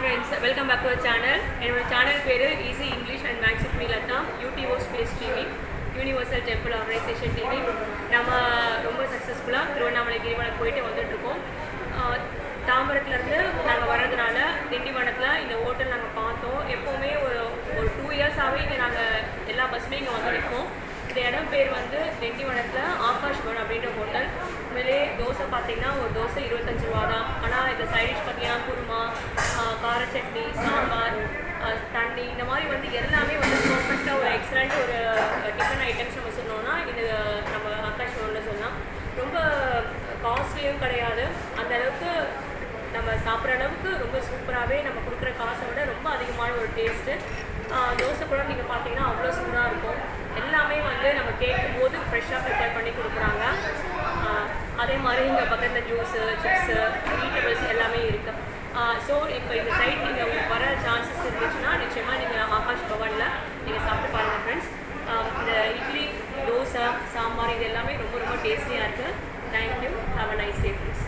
Friends welcome back to channel என்னோட channel பேர் easy English and maths with me Latha. U T O space TV universal temple organisation TV நம்ம ரொம்ப சக்ஸஸ்ஃபுல்லாக திருவண்ணாமலை கிரிவலம் போயிட்டு வந்துட்டுருக்கோம். தாம்பரத்துலேருந்து நாங்கள் வர்றதுனால திண்டிவனத்தில் இந்த ஹோட்டல் நாங்கள் பார்த்தோம். எப்போவுமே ஒரு ஒரு டூ இயர்ஸாகவே இங்கே நாங்கள் எல்லா பஸ்ஸுமே இங்கே வந்துருக்கோம் இந்த இடம் பேர் வந்து திண்டிவனத்தில் ஆகாஷ் பவன் அப்படின்ற ஹோட்டல் உண்மையிலே தோசை பார்த்தீங்கன்னா ஒரு தோசை இருபத்தஞ்சு ரூபா சட்னி சாம்பார் தண்ணி இந்த மாதிரி வந்து எல்லாமே வந்து பர்ஃபெக்டாக ஒரு எக்ஸலண்ட் ஒரு டிஃபன் ஐட்டம்ஸ் நம்ம சொன்னோம்னா இது நம்ம ஆகாஷ் ஒன்று சொல்லலாம் ரொம்ப காஸ்ட்லியும் கிடையாது. அந்த அளவுக்கு நம்ம சாப்பிட்ற அளவுக்கு ரொம்ப சூப்பராகவே நம்ம கொடுக்குற காசை விட ரொம்ப அதிகமான ஒரு டேஸ்ட்டு தோசை கூட நீங்கள் பார்த்தீங்கன்னா அவ்வளோ சூடாக இருக்கும். எல்லாமே வந்து நம்ம கேட்கும் போது ஃப்ரெஷ்ஷாக ப்ரிப்பேர் பண்ணி கொடுக்குறாங்க. அதே மாதிரி இங்கே பக்கத்தில் ஜூஸு சிப்ஸு வெஜிடபிள்ஸ் எல்லாமே இருக்குது ஸோ இப்போ இந்த நிச்சயமாக நீங்கள் ஆகாஷ் பவனில் நீங்கள் சாப்பிட்டு பாருங்கள் ஃப்ரெண்ட்ஸ் இந்த இட்லி தோசை சாம்பார் இது எல்லாமே ரொம்ப ரொம்ப டேஸ்டியாக இருக்குது thank you have a nice day friends